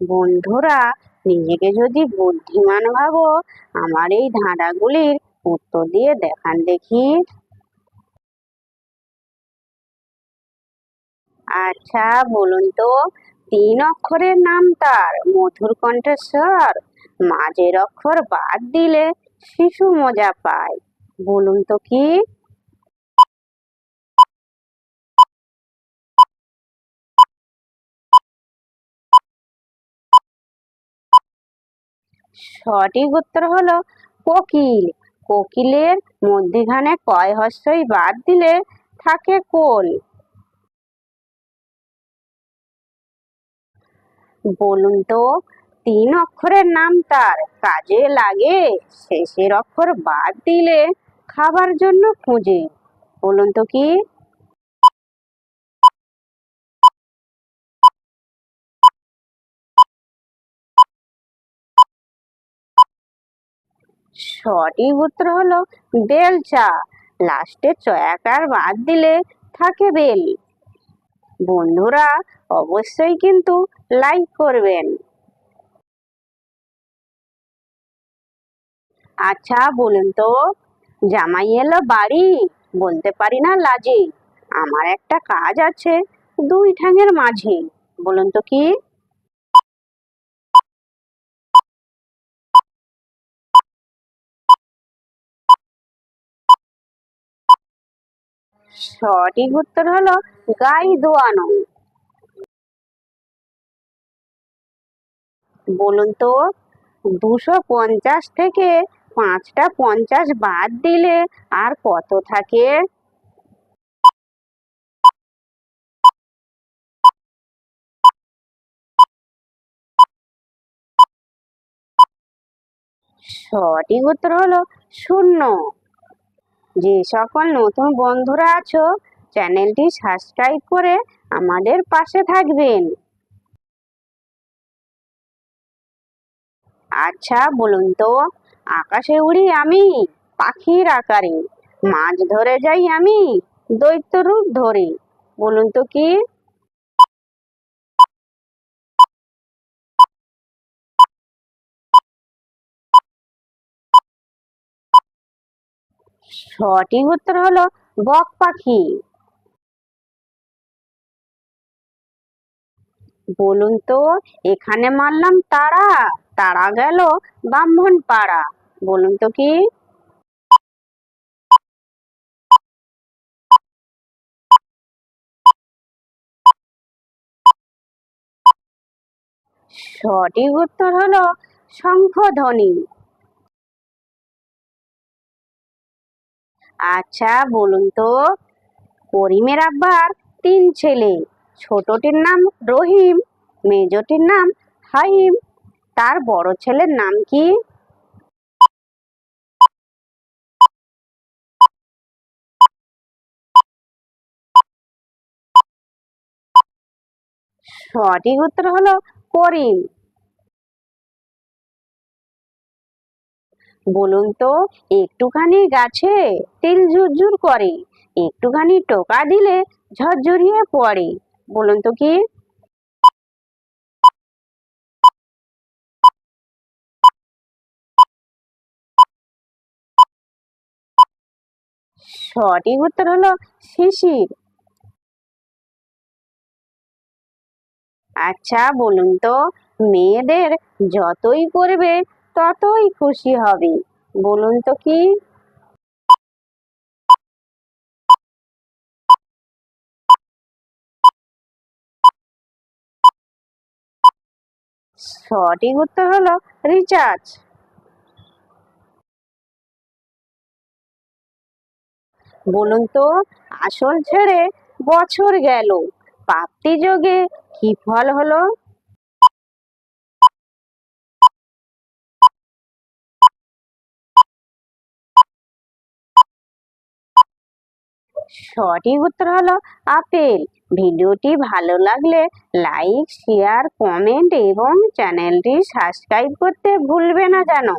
বন্ধুরা, নিজেকে যদি বুদ্ধিমান ভাবো, আমার এই ধাঁধাগুলির উত্তর দিয়ে দেখান দেখি। আচ্ছা বলুন তো, তিন অক্ষরের নাম তার, মধুর কণ্ঠস্বর। মাঝের অক্ষর বাদ দিলে শিশু মজা পায়। বলুন তো কি? সঠিক উত্তর হলো কোকিল। কোকিলের মধ্যিখানে কয় হস্যই বাদ দিলে থাকে কোল? বলুন তো, তিন অক্ষরের নাম তার। কাজে লাগে শেষের অক্ষর বাদ দিলে খাবার জন্য খুঁজে। বলুন তো কি? সঠিক উত্তর হলো বেলচা লাস্টে চয়াকার বাদ দিলে থাকে বেল। বন্ধুরা, অবশ্যই কিন্তু লাইক করবেন। আচ্ছা বলুন তো, জামাই এলো বাড়ি? বলতে পারি না লাজে। আমার একটা কাজ আছে দুই ঠ্যাঙের মাঝে। বলুন তো কি? সঠিক উত্তর হলো গাই দোয়ানো। বলুন তো, দুশো পঞ্চাশ থেকে পাঁচটা পঞ্চাশ বাদ দিলে আর কত থাকে? সঠিক উত্তর হলো শূন্য। যে সকল নতুন বন্ধুরা আছো, চ্যানেলটি সাবস্ক্রাইব করে আমাদের পাশে থাকবেন। আচ্ছা বলুন তো, আকাশে উড়ি আমি, পাখির আকারে, মাছ ধরে যাই আমি, দৈত্য রূপ ধরে, বলুন তো কি? সঠিক উত্তর হলো বক পাখি। বলুন তো, এখানে মারলাম তারা তারা গেল ব্রাহ্মণ পাড়া বলুন তো কি? সঠিক উত্তর হলো শঙ্খধ্বনি। আচ্ছা বলুন তো। করিমের আব্বার তিন ছেলে। ছোটটির নাম রহিম, মেজটির নাম হাইম। তার বড় ছেলের নাম কি? সঠিক উত্তর হলো করিম। বলুন তো, একটুখানি গাছে তিল ঝুরঝুর করে, একটুখানি টোকা দিলে ঝরঝরিয়ে পড়ে, বলুন তো কি? সঠিক উত্তর হলো শিশির। আচ্ছা বলুন তো, মেয়েদের যতই করবে ততই খুশি হবে, বলুন তো কি? সঠিক উত্তর হলো রিচার্জ বলুন তো, আসল ছেড়ে বছর গেল, প্রাপ্তি যোগে কি ফল হলো? সঠিক উত্তর হলো আপেল। ভিডিওটি ভালো লাগলে লাইক শেয়ার কমেন্ট এবং চ্যানেলটি সাবস্ক্রাইব করতে ভুলবে না জানো।